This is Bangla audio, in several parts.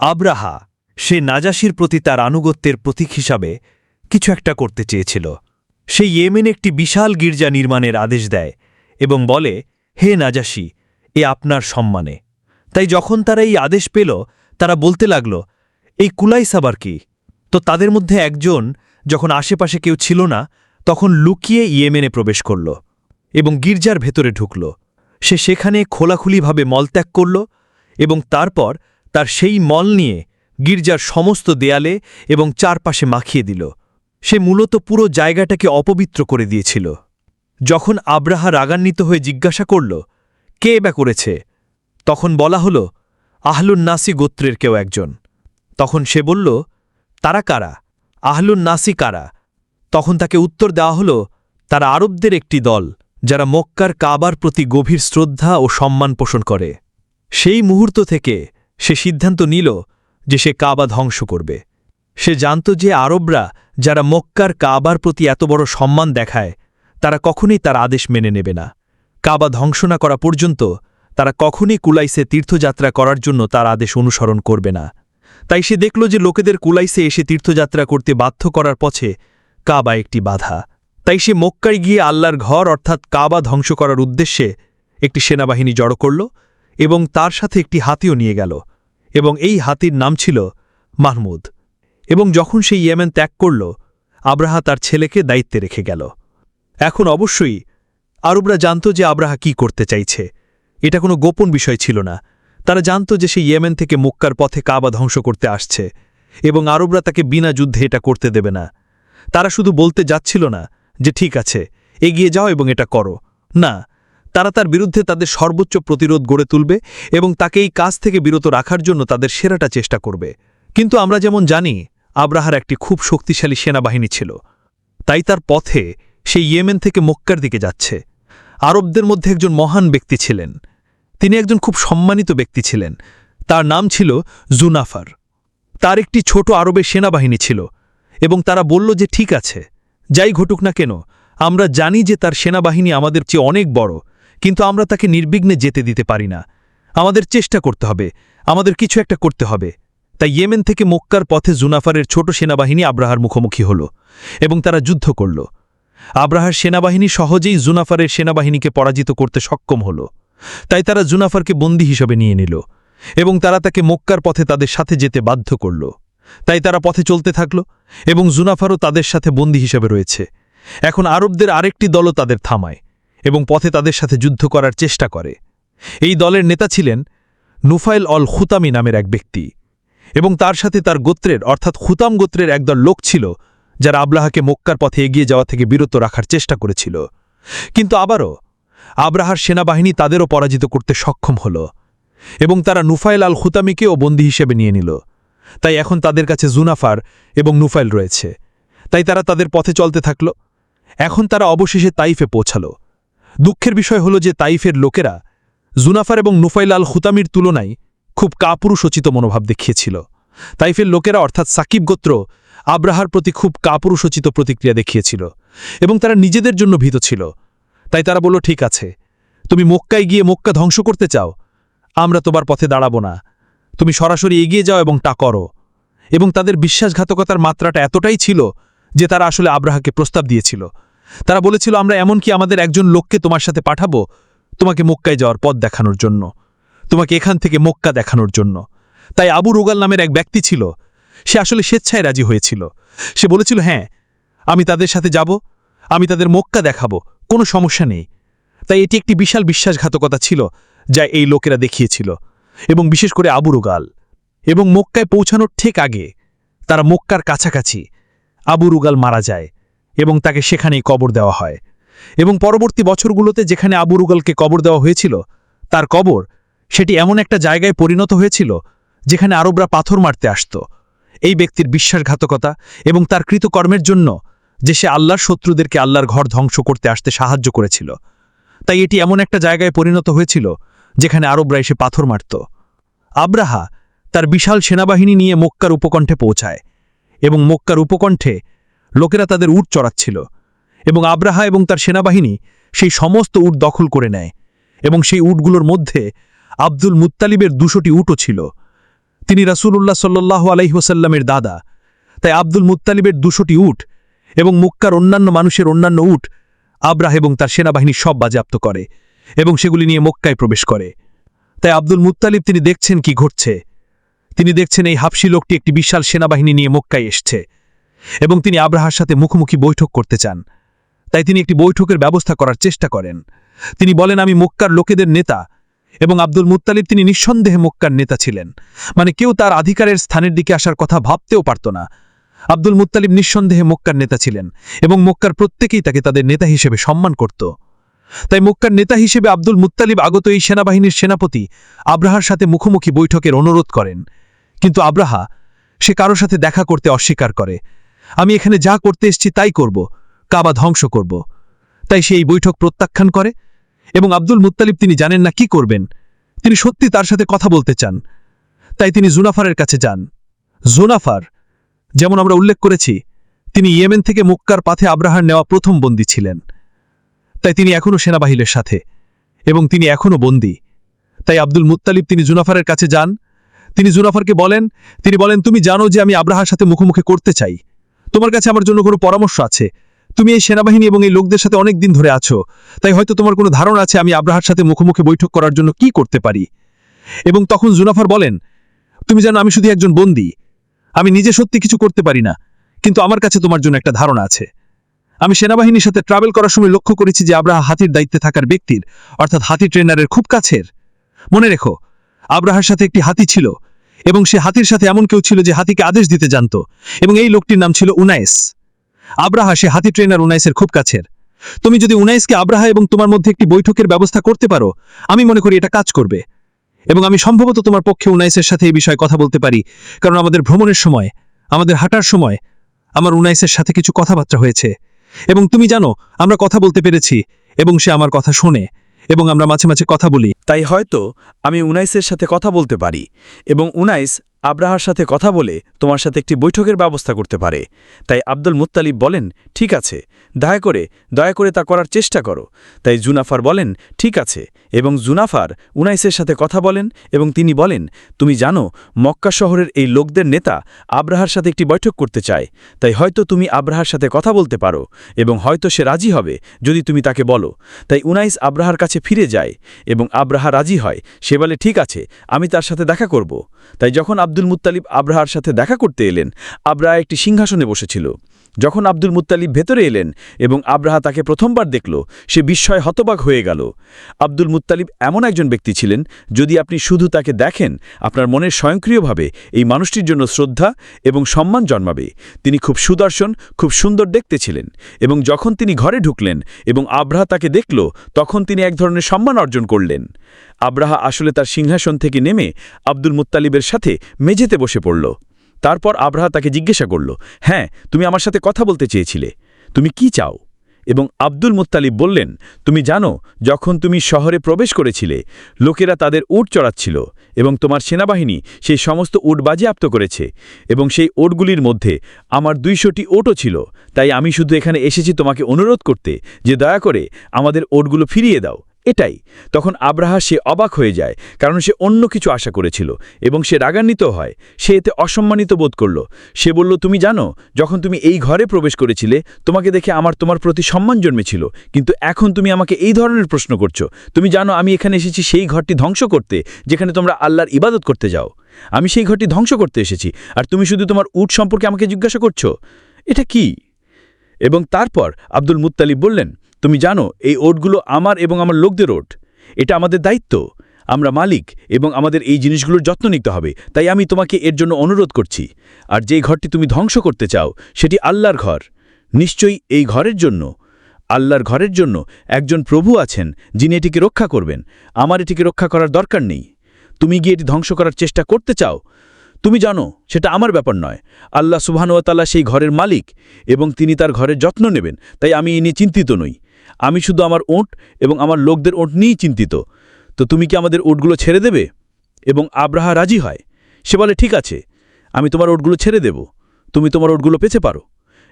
আব্রাহা, সে নাজাসির প্রতি তার আনুগত্যের প্রতীক হিসাবে কিছু একটা করতে চেয়েছিল। সে ইয়েমেন একটি বিশাল গির্জা নির্মাণের আদেশ দেয় এবং বলে, হে নাজাসি, এ আপনার সম্মানে। তাই যখন তারা এই আদেশ পেল, তারা বলতে লাগল, এই কুলাইস আবার কি? তো তাদের মধ্যে একজন, যখন আশেপাশে কেউ ছিল না, তখন লুকিয়ে ইয়েমেনে প্রবেশ করল এবং গির্জার ভেতরে ঢুকল। সে সেখানে খোলাখুলিভাবে মলত্যাগ করল এবং তারপর তার সেই মল নিয়ে গির্জার সমস্ত দেয়ালে এবং চারপাশে মাখিয়ে দিল। সে মূলত পুরো জায়গাটাকে অপবিত্র করে দিয়েছিল। যখন আব্রাহা রাগান্বিত হয়ে জিজ্ঞাসা করল, কে বা করেছে? তখন বলা হল আহলুন নাসি গোত্রের কেউ একজন। তখন সে বলল, তারা কারা? আহলুন নাসি কারা? তখন তাকে উত্তর দেওয়া হল, তারা আরবদের একটি দল, যারা মক্কার কাবার প্রতি গভীর শ্রদ্ধা ও সম্মান পোষণ করে। সেই মুহূর্ত থেকে সে সিদ্ধান্ত নিল যে সে কাবা ধ্বংস করবে। সে জানত যে আরবরা যারা মক্কার কাবার প্রতি এত বড় সম্মান দেখায়, তারা কখনই তার আদেশ মেনে নেবে না। কাবা ধ্বংস না করা পর্যন্ত তারা কখনই কুলাইসে তীর্থযাত্রা করার জন্য তার আদেশ অনুসরণ করবে না। তাই সে দেখল যে লোকেদের কুলাইসে এসে তীর্থযাত্রা করতে বাধ্য করার পথে কাবা একটি বাধা। তাই সে মক্কায় গিয়ে আল্লাহর ঘর অর্থাৎ কাবা ধ্বংস করার উদ্দেশ্যে একটি সেনাবাহিনী জড়ো করল এবং তার সাথে একটি হাতিও নিয়ে গেল। এবং এই হাতির নাম ছিল মাহমুদ। এবং যখন সে ইয়েমেন ত্যাগ করল, আব্রাহা তার ছেলেকে দায়িত্বে রেখে গেল। এখন অবশ্যই আরবরা জানত যে আব্রাহা কি করতে চাইছে। এটা কোনো গোপন বিষয় ছিল না। তারা জানত যে সে ইয়েমেন থেকে মুক্কার পথে কাবা ধ্বংস করতে আসছে এবং আরবরা তাকে বিনা যুদ্ধে এটা করতে দেবে না। তারা শুধু বলতে যাচ্ছিল না যে, ঠিক আছে, এগিয়ে যাও এবং এটা করো। না তারা তার বিরুদ্ধে তাদের সর্বোচ্চ প্রতিরোধ গড়ে তুলবে এবং তাকে এই কাজ থেকে বিরত রাখার জন্য তাদের সেরাটা চেষ্টা করবে। কিন্তু আমরা যেমন জানি, আব্রাহার একটি খুব শক্তিশালী সেনাবাহিনী ছিল। তাই তার পথে সে ইয়েমেন থেকে মক্কার দিকে যাচ্ছে। আরবদের মধ্যে একজন মহান ব্যক্তি ছিলেন। তিনি একজন খুব সম্মানিত ব্যক্তি ছিলেন। তার নাম ছিল জুনাফার। তার একটি ছোট আরবের সেনাবাহিনী ছিল এবং তারা বলল যে, ঠিক আছে, যাই ঘটুক না কেন, আমরা জানি যে তার সেনাবাহিনী আমাদের চেয়ে অনেক বড়। কিন্তু আমরা তাকে নির্বিঘ্নে যেতে দিতে পারি না। আমাদের চেষ্টা করতে হবে। আমাদের কিছু একটা করতে হবে। তাই ইয়েমেন থেকে মক্কার পথে জুনাফারের ছোট সেনাবাহিনী আব্রাহার মুখোমুখি হল এবং তারা যুদ্ধ করল। আব্রাহার সেনাবাহিনী সহজেই জুনাফারের সেনাবাহিনীকে পরাজিত করতে সক্ষম হল। তাই তারা জুনাফারকে বন্দী হিসেবে নিয়ে নিল এবং তারা তাকে মক্কার পথে তাদের সাথে যেতে বাধ্য করল। তাই তারা পথে চলতে থাকল এবং জুনাফারও তাদের সাথে বন্দী হিসেবে রয়েছে। এখন আরবদের আরেকটি দলও তাদের থামায়। এবং পথে তাদের সাথে যুদ্ধ করার চেষ্টা করে। এই দলের নেতা ছিলেন নুফাইল অল খুতামি নামের এক ব্যক্তি এবং তার সাথে তার গোত্রের, অর্থাৎ খুতাম গোত্রের একদল লোক ছিল, যারা আব্রাহাকে মক্কার পথে এগিয়ে যাওয়া থেকে বিরত রাখার চেষ্টা করেছিল। কিন্তু আবারও আব্রাহার সেনাবাহিনী তাদেরও পরাজিত করতে সক্ষম হল এবং তারা নুফাইল আল খুতামিকেও বন্দী হিসেবে নিয়ে নিল। তাই এখন তাদের কাছে জুনাফার এবং নুফাইল রয়েছে। তাই তারা তাদের পথে চলতে থাকল। এখন তারা অবশেষে তাইফে পৌঁছাল। দুঃখের বিষয় হল যে তাইফের লোকেরা জুনাফার এবং নুফাইল আল খুতামির তুলনায় খুব কাপুরুষোচিত মনোভাব দেখিয়েছিল। তাইফের লোকেরা অর্থাৎ সাকিব গোত্র আব্রাহার প্রতি খুব কাপুরুষোচিত প্রতিক্রিয়া দেখিয়েছিল এবং তারা নিজেদের জন্য ভীত ছিল। তাই তারা বলল, ঠিক আছে, তুমি মক্কায় গিয়ে মক্কা ধ্বংস করতে চাও, আমরা তোমার পথে দাঁড়াবো না। তুমি সরাসরি এগিয়ে যাও এবং তা করো। এবং তাদের বিশ্বাসঘাতকতার মাত্রাটা এতটাই ছিল যে তারা আসলে আব্রাহাকে প্রস্তাব দিয়েছিল। তারা বলেছিল, আমরা এমনকি আমাদের একজন লোককে তোমার সাথে পাঠাবো? তোমাকে মক্কায় যাওয়ার পথ দেখানোর জন্য। তোমাকে এখান থেকে মক্কা দেখানোর জন্য। তাই আবু রুগাল নামের এক ব্যক্তি ছিল। সে আসলে স্বেচ্ছায় রাজি হয়েছিল। সে বলেছিল হ্যাঁ আমি তাদের সাথে যাব, আমি তাদের মক্কা দেখাবো, কোনো সমস্যা নেই। তাই এটি একটি বিশাল বিশ্বাসঘাতকতা ছিল যা এই লোকেরা দেখিয়েছিল, এবং বিশেষ করে আবু রুগাল। এবং মক্কায় পৌঁছানোর ঠিক আগে তারা মক্কার কাছাকাছি আবু রুগাল মারা যায়। এবং তাকে সেখানেই কবর দেওয়া হয়। এবং পরবর্তী বছরগুলোতে যেখানে আবু রুগালকে কবর দেওয়া হয়েছিল, তার কবর সেটি এমন একটা জায়গায় পরিণত হয়েছিল, যেখানে আরবরা পাথর মারতে আসত। এই ব্যক্তির বিশ্বাসঘাতকতা এবং তার কৃতকর্মের জন্য যে সে আল্লাহর শত্রুদেরকে আল্লাহর ঘর ধ্বংস করতে আসতে সাহায্য করেছিল। তাই এটি এমন একটা জায়গায় পরিণত হয়েছিল, যেখানে আরবরা এসে পাথর মারত। আব্রাহা তার বিশাল সেনাবাহিনী নিয়ে মক্কার উপকণ্ঠে পৌঁছায় এবং মক্কার উপকণ্ঠে লোকেরা তাদের উট চড়াচ্ছিল এবং আব্রাহা এবং তার সেনাবাহিনী সেই সমস্ত উট দখল করে নেয় এবং সেই উটগুলোর মধ্যে আব্দুল মুত্তালিবের দুশোটি উটও ছিল। তিনি রাসূলুল্লাহ সাল্লাহ আলাইহসাল্লামের দাদা। তাই আব্দুল মুত্তালিবের দুশোটি উট এবং মুক্কার অন্যান্য মানুষের অন্যান্য উট আব্রাহ এবং তার সেনাবাহিনী সব বাজেয়াপ্ত করে এবং সেগুলি নিয়ে মক্কায় প্রবেশ করে। তাই আব্দুল মুত্তালিব তিনি দেখছেন কি ঘটছে। তিনি দেখছেন এই হাফসি লোকটি একটি বিশাল সেনাবাহিনী নিয়ে মক্কায় এসছে। এবং তিনি আব্রাহার সাথে মুখোমুখি বৈঠক করতে চান। তাই তিনি একটি বৈঠকের ব্যবস্থা করার চেষ্টা করেন। তিনি বলেন, আমি মক্কার লোকেদের নেতা এবং আব্দুল মুত্তালিব তিনি নিঃসন্দেহে মক্কার নেতা ছিলেন। মানে কেউ তার আধিকারের স্থানের দিকে আসার কথা ভাবতেও পারত না। আব্দুল মুত্তালিব নিঃসন্দেহে মক্কার নেতা ছিলেন এবং মক্কার প্রত্যেকেই তাকে তাদের নেতা হিসেবে সম্মান করত। তাই মক্কার নেতা হিসেবে আব্দুল মুত্তালিব আগত এই সেনাবাহিনীর সেনাপতি আব্রাহার সাথে মুখোমুখি বৈঠকের অনুরোধ করেন। কিন্তু আব্রাহা সে কারও সাথে দেখা করতে অস্বীকার করে। আমি এখানে যা করতে এসছি তাই করব, কাবা ধ্বংস করব। তাই সে এই বৈঠক প্রত্যাখ্যান করে এবং আব্দুল মুত্তালিব তিনি জানেন না কি করবেন। তিনি সত্যি তার সাথে কথা বলতে চান। তাই তিনি জুনাফারের কাছে যান। জুনাফার, যেমন আমরা উল্লেখ করেছি, তিনি ইয়েমেন থেকে মুক্কার পাথে আব্রাহার নেওয়া প্রথম বন্দী ছিলেন। তাই তিনি এখনও সেনাবাহিনীর সাথে এবং তিনি এখনও বন্দী। তাই আব্দুল মুত্তালিব তিনি জুনাফারের কাছে যান। তিনি জুনাফারকে বলেন, তিনি বলেন, তুমি জানো যে আমি আব্রাহার সাথে মুখোমুখি করতে চাই। তোমার কাছে আমার জন্য কোনো পরামর্শ আছে। তুমি এই সেনাবাহিনী এবং এই লোকদের সাথে অনেক দিন ধরে আছো। তাই হয়তো তোমার কোনো ধারণা আছে আমি আব্রাহার সাথে মুখোমুখি বৈঠক করার জন্য কি করতে পারি। এবং তখন জুনাফার বলেন, তুমি জানো আমি শুধু একজন বন্দী। আমি নিজে সত্যি কিছু করতে পারি না, কিন্তু আমার কাছে তোমার জন্য একটা ধারণা আছে। আমি সেনাবাহিনীর সাথে ট্রাভেল করার সময় লক্ষ্য করেছি যে আব্রাহা হাতির দায়িত্বে থাকার ব্যক্তির, অর্থাৎ হাতি ট্রেনারের খুব কাছের। মনে রেখো, আব্রাহার সাথে একটি হাতি ছিল। এবং সে হাতির সাথে এমন কেউ ছিল যে হাতিকে আদেশ দিতে জানত। এবং এই লোকটির নাম ছিল উনাইস। আব্রাহা, সে হাতি ট্রেনার উনাইসের খুব কাছের। তুমি যদি উনাইসকে আব্রাহা এবং তোমার মধ্যে একটি বৈঠকের ব্যবস্থা করতে পারো, আমি মনে করি এটা কাজ করবে। এবং আমি সম্ভবত তোমার পক্ষে উনাইসের সাথে এই বিষয়ে কথা বলতে পারি, কারণ আমাদের ভ্রমণের সময়, আমাদের হাঁটার সময়, আমার উনাইসের সাথে কিছু কথাবার্তা হয়েছে। এবং তুমি জানো, আমরা কথা বলতে পেরেছি, এবং সে আমার কথা শোনে। এবং আমরা মাঝে মাঝে কথা বলি। তাই হয়তো আমি উনাইসের সাথে কথা বলতে পারি এবং উনাইস আব্রাহার সাথে কথা বলে তোমার সাথে একটি বৈঠকের ব্যবস্থা করতে পারে। তাই আব্দুল মুত্তালিব বলেন, ঠিক আছে দয়া করে দয়া করে তা করার চেষ্টা করো। তাই জুনাফার বলেন, ঠিক আছে। এবং জুনাফার উনাইসের সাথে কথা বলেন এবং তিনি বলেন, তুমি জানো, মক্কা শহরের এই লোকদের নেতা আব্রাহার সাথে একটি বৈঠক করতে চায়। তাই হয়তো তুমি আব্রাহার সাথে কথা বলতে পারো এবং হয়তো সে রাজি হবে যদি তুমি তাকে বলো। তাই উনাইস আব্রাহার কাছে ফিরে যায় এবং আব্রাহা রাজি হয়। সে বলে, ঠিক আছে, আমি তার সাথে দেখা করব। তাই যখন আব্দুল মুত্তালিব আব্রাহার সাথে দেখা করতে এলেন, আব্রাহা একটি সিংহাসনে বসেছিল। যখন আব্দুল মুত্তালিব ভেতরে এলেন এবং আব্রাহা তাকে প্রথমবার দেখল, সে বিস্ময় হতবাক হয়ে গেল। আব্দুল মুত্তালিব এমন একজন ব্যক্তি ছিলেন, যদি আপনি শুধু তাকে দেখেন, আপনার মনের স্বয়ংক্রিয়ভাবে এই মানুষটির জন্য শ্রদ্ধা এবং সম্মান জন্মাবে। তিনি খুব সুদর্শন, খুব সুন্দর দেখতে ছিলেন এবং যখন তিনি ঘরে ঢুকলেন এবং আব্রাহা তাকে দেখল, তখন তিনি এক ধরনের সম্মান অর্জন করলেন। আব্রাহা আসলে তার সিংহাসন থেকে নেমে আব্দুল মুত্তালিবের সাথে মেঝেতে বসে পড়ল। তারপর আব্রাহা তাকে জিজ্ঞাসা করল হ্যাঁ তুমি আমার সাথে কথা বলতে চেয়েছিলে। তুমি কি চাও? এবং আব্দুল মুত্তালিব বললেন, তুমি জানো, যখন তুমি শহরে প্রবেশ করেছিলে, লোকেরা তাদের উট চড়াচ্ছিল এবং তোমার সেনাবাহিনী সেই সমস্ত উট বাজেয়াপ্ত করেছে এবং সেই ওটগুলির মধ্যে আমার দুইশোটি ওটও ছিল। তাই আমি শুধু এখানে এসেছি তোমাকে অনুরোধ করতে যে দয়া করে আমাদের ওটগুলো ফিরিয়ে দাও। এটাই। তখন আব্রাহা সে অবাক হয়ে যায়, কারণ সে অন্য কিছু আশা করেছিল এবং সে রাগান্বিত হয়। সে এতে অসম্মানিত বোধ করল। সে বলল, তুমি জানো, যখন তুমি এই ঘরে প্রবেশ করেছিলে, তোমাকে দেখে আমার তোমার প্রতি সম্মান জন্মেছিল। কিন্তু এখন তুমি আমাকে এই ধরনের প্রশ্ন করছ। তুমি জানো, আমি এখানে এসেছি সেই ঘরটি ধ্বংস করতে, যেখানে তোমরা আল্লাহর ইবাদত করতে যাও। আমি সেই ঘরটি ধ্বংস করতে এসেছি। আর তুমি শুধু তোমার উট সম্পর্কে আমাকে জিজ্ঞাসা করছ? এটা কি? এবং তারপর আব্দুল মুত্তালিব বললেন তুমি জানো, এই ওটগুলো আমার এবং আমার লোকদের ওট। এটা আমাদের দায়িত্ব। আমরা মালিক এবং আমাদের এই জিনিসগুলোর যত্ন নিতে হবে। তাই আমি তোমাকে এর জন্য অনুরোধ করছি। আর যেই ঘরটি তুমি ধ্বংস করতে চাও, সেটি আল্লাহর ঘর। নিশ্চয়ই এই ঘরের জন্য। আল্লাহর ঘরের জন্য একজন প্রভু আছেন, যিনি এটিকে রক্ষা করবেন। আমার এটিকে রক্ষা করার দরকার নেই। তুমি গিয়ে এটি ধ্বংস করার চেষ্টা করতে চাও? তুমি জানো, সেটা আমার ব্যাপার নয়। আল্লাহ সুবহানুয়াতাল্লাহ সেই ঘরের মালিক এবং তিনি তার ঘরের যত্ন নেবেন। তাই আমি এ নিয়ে চিন্তিত নই। আমি শুধু আমার ওঁট এবং আমার লোকদের ওঁট নিয়েই চিন্তিত। তো তুমি কি আমাদের ওটগুলো ছেড়ে দেবে? এবং আব্রাহা রাজি হয়। সে বলে, ঠিক আছে, আমি তোমার ওটগুলো ছেড়ে দেব। তুমি তোমার ওটগুলো পেছে পারো।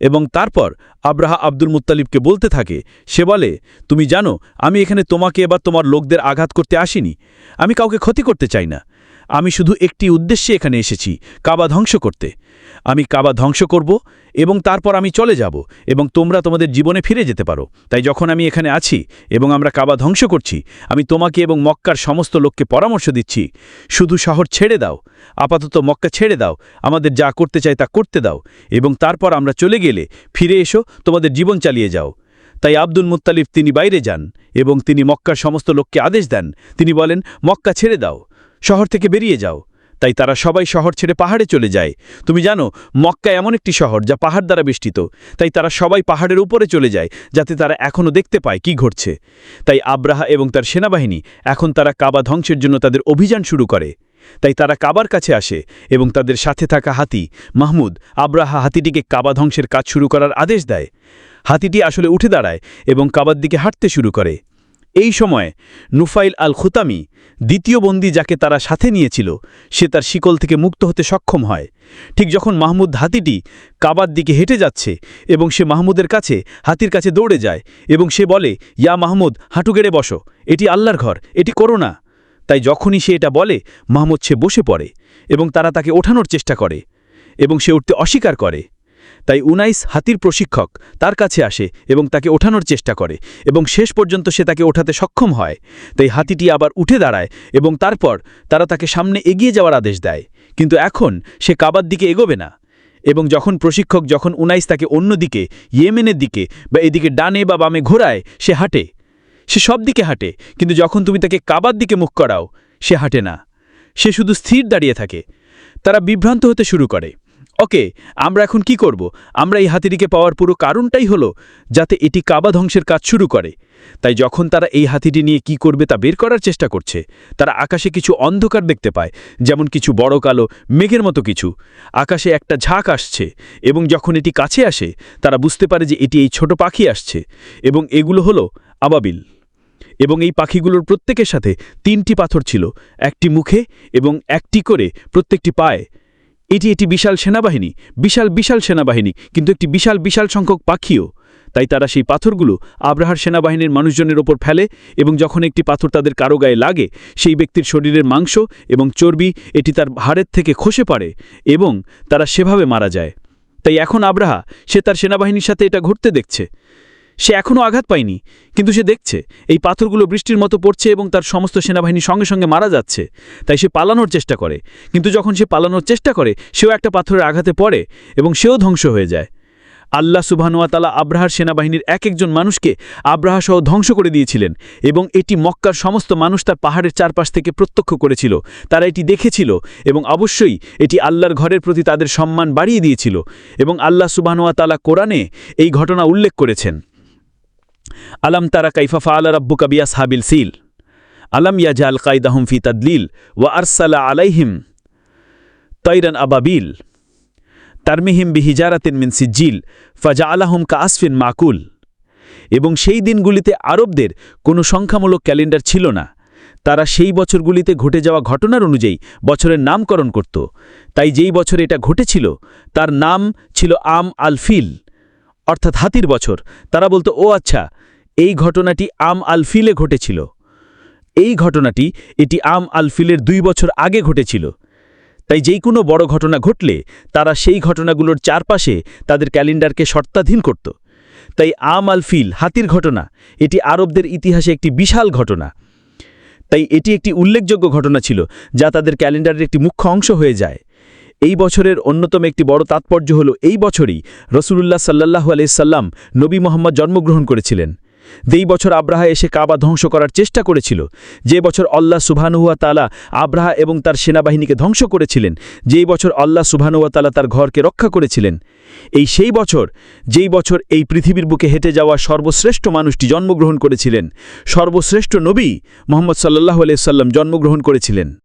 এবং তারপর আব্রাহা আব্দুল মুত্তালিবকে বলতে থাকে, সে বলে, তুমি জানো, আমি এখানে তোমাকে এবার তোমার লোকদের আঘাত করতে আসিনি। আমি কাউকে ক্ষতি করতে চাই না। আমি শুধু একটি উদ্দেশ্যে এখানে এসেছি, কাবা ধ্বংস করতে। আমি কাবা ধ্বংস করব এবং তারপর আমি চলে যাব এবং তোমরা তোমাদের জীবনে ফিরে যেতে পারো। তাই যখন আমি এখানে আছি এবং আমরা কাবা ধ্বংস করছি, আমি তোমাকে এবং মক্কার সমস্ত লোককে পরামর্শ দিচ্ছি, শুধু শহর ছেড়ে দাও, আপাতত মক্কা ছেড়ে দাও, আমাদের যা করতে চাই তা করতে দাও এবং তারপর আমরা চলে গেলে ফিরে এসো, তোমাদের জীবন চালিয়ে যাও। তাই আব্দুল মুত্তালিফ তিনি বাইরে যান এবং তিনি মক্কার সমস্ত লোককে আদেশ দেন। তিনি বলেন, মক্কা ছেড়ে দাও। শহর থেকে বেরিয়ে যাও। তাই তারা সবাই শহর ছেড়ে পাহাড়ে চলে যায়। তুমি জানো, মক্কা এমন একটি শহর যা পাহাড় দ্বারা বেষ্টিত। তাই তারা সবাই পাহাড়ের উপরে চলে যায়, যাতে তারা এখনও দেখতে পায় কি ঘটছে। তাই আব্রাহা এবং তার সেনাবাহিনী এখন তারা কাবা ধ্বংসের জন্য তাদের অভিযান শুরু করে। তাই তারা কাবার কাছে আসে এবং তাদের সাথে থাকা হাতি, মাহমুদ, আব্রাহা হাতিটিকে কাবা ধ্বংসের কাজ শুরু করার আদেশ দেয়। হাতিটি আসলে উঠে দাঁড়ায় এবং কাবার দিকে হাঁটতে শুরু করে। এই সময় নুফাইল আল খুতামি দ্বিতীয় বন্দী যাকে তারা সাথে নিয়েছিল, সে তার শিকল থেকে মুক্ত হতে সক্ষম হয়। ঠিক যখন মাহমুদ হাতিটি কাবার দিকে হেঁটে যাচ্ছে এবং সে মাহমুদের কাছে, হাতির কাছে দৌড়ে যায় এবং সে বলে, ইয়া মাহমুদ, হাঁটু গেড়ে বসো। এটি আল্লাহর ঘর, এটি করো না। তাই যখনই সে এটা বলে, মাহমুদ সে বসে পড়ে এবং তারা তাকে ওঠানোর চেষ্টা করে এবং সে উঠতে অস্বীকার করে। তাই উনাইস হাতির প্রশিক্ষক তার কাছে আসে এবং তাকে ওঠানোর চেষ্টা করে এবং শেষ পর্যন্ত সে তাকে ওঠাতে সক্ষম হয়। তাই হাতিটি আবার উঠে দাঁড়ায় এবং তারপর তারা তাকে সামনে এগিয়ে যাওয়ার আদেশ দেয়। কিন্তু এখন সে কাবার দিকে এগোবে না এবং যখন প্রশিক্ষক যখন উনাইস তাকে অন্যদিকে ইয়েমেনের দিকে বা এদিকে ডানে বা বামে ঘোরায়, সে হাঁটে। সে সব দিকে হাঁটে, কিন্তু যখন তুমি তাকে কাবার দিকে মুখ করাও, সে হাঁটে না। সে শুধু স্থির দাঁড়িয়ে থাকে। তারা বিভ্রান্ত হতে শুরু করে। ওকে, আমরা এখন কি করব? আমরা এই হাতিটিকে পাওয়ার পুরো কারণটাই হলো যাতে এটি কাবা ধ্বংসের কাজ শুরু করে। তাই যখন তারা এই হাতিটি নিয়ে কি করবে তা বের করার চেষ্টা করছে, তারা আকাশে কিছু অন্ধকার দেখতে পায়, যেমন কিছু বড় কালো, মেঘের মতো কিছু। আকাশে একটা ঝাঁক আসছে এবং যখন এটি কাছে আসে, তারা বুঝতে পারে যে এটি এই ছোট পাখি আসছে এবং এগুলো হলো আবাবিল। এবং এই পাখিগুলোর প্রত্যেকের সাথে তিনটি পাথর ছিল, একটি মুখে এবং একটি করে প্রত্যেকটি পায়ে। এটি একটি বিশাল সেনাবাহিনী, বিশাল বিশাল সেনাবাহিনী, কিন্তু একটি বিশাল বিশাল সংখ্যক পাখিও। তাই তারা সেই পাথরগুলো আব্রাহার সেনাবাহিনীর মানুষজনের ওপর ফেলে এবং যখন একটি পাথর তাদের কারও গায়ে লাগে, সেই ব্যক্তির শরীরের মাংস এবং চর্বি এটি তার হাড়ের থেকে খসে পড়ে এবং তারা সেভাবে মারা যায়। তাই এখন আব্রাহা, সে তার সেনাবাহিনীর সাথে এটা ঘটতে দেখছে। সে এখনও আঘাত পায়নি, কিন্তু সে দেখছে, এই পাথরগুলো বৃষ্টির মতো পড়ছে এবং তার সমস্ত সেনাবাহিনী সঙ্গে সঙ্গে মারা যাচ্ছে, তাই সে পালানোর চেষ্টা করে, কিন্তু যখন সে পালানোর চেষ্টা করে, সেও একটা পাথরের আঘাতে পড়ে এবং সেও ধ্বংস হয়ে যায়। আল্লাহ সুবহানুয়াতালা আব্রাহার সেনাবাহিনীর এক একজন মানুষকে আব্রাহা সহ ধ্বংস করে দিয়েছিলেন এবং এটি মক্কার সমস্ত মানুষ তার পাহাড়ের চারপাশ থেকে প্রত্যক্ষ করেছিল, তারা এটি দেখেছিল এবং অবশ্যই এটি আল্লাহর ঘরের প্রতি তাদের সম্মান বাড়িয়ে দিয়েছিল এবং আল্লাহ সুবহানুয়াতালা কোরআনে এই ঘটনা উল্লেখ করেছেন। আলাম তারা কাইফা ফাআলা রাব্বুকা বিয়াসহাবিল সিল আলাম ইয়াজাল কায়দাহুম ফি তাদলিল ওয়া আরসালা আলাইহিম তৈরান আবাবিল তারমিহিম বিহিজারাতিন মিন সিজ্জিল ফাজা আলাহম কা আসফিন মাকুল এবং সেই দিনগুলিতে আরবদের কোনো সংখ্যামূলক ক্যালেন্ডার ছিল না। তারা সেই বছরগুলিতে ঘটে যাওয়া ঘটনার অনুযায়ী বছরের নামকরণ করত। তাই যেই বছর এটা ঘটেছিল, তার নাম ছিল আম আলফিল অর্থাৎ হাতির বছর। তারা বলতো, ও আচ্ছা এই ঘটনাটি আম আলফিলে ঘটেছিল। এই ঘটনাটি এটি আম আলফিলের দুই বছর আগে ঘটেছিল। তাই যেই কোনো বড় ঘটনা ঘটলে তারা সেই ঘটনাগুলোর চারপাশে তাদের ক্যালেন্ডারকে শর্তাধীন করত। তাই আম আলফিল হাতির ঘটনা, এটি আরবদের ইতিহাসে একটি বিশাল ঘটনা। তাই এটি একটি উল্লেখযোগ্য ঘটনা ছিল যা তাদের ক্যালেন্ডারের একটি মুখ্য অংশ হয়ে যায়। এই বছরের অন্যতম একটি বড় তাৎপর্য হল এই বছরই রসুলুল্লাহ সাল্লাহু আলাইসাল্লাম নবী মোহাম্মদ জন্মগ্রহণ করেছিলেন। যেই বছর আব্রাহা এসে কাবা ধ্বংস করার চেষ্টা করেছিল, যে বছর আল্লাহ সুবহানুয়া তালা আব্রাহা এবং তার সেনাবাহিনীকে ধ্বংস করেছিলেন, যেই বছর আল্লাহ সুবহানুয়া তালা তার ঘরকে রক্ষা করেছিলেন, এই সেই বছর, যেই বছর এই পৃথিবীর বুকে হেঁটে যাওয়া সর্বশ্রেষ্ঠ মানুষটি জন্মগ্রহণ করেছিলেন, সর্বশ্রেষ্ঠ নবী মোহাম্মদ সাল্লাহ আলাইসাল্লাম জন্মগ্রহণ করেছিলেন।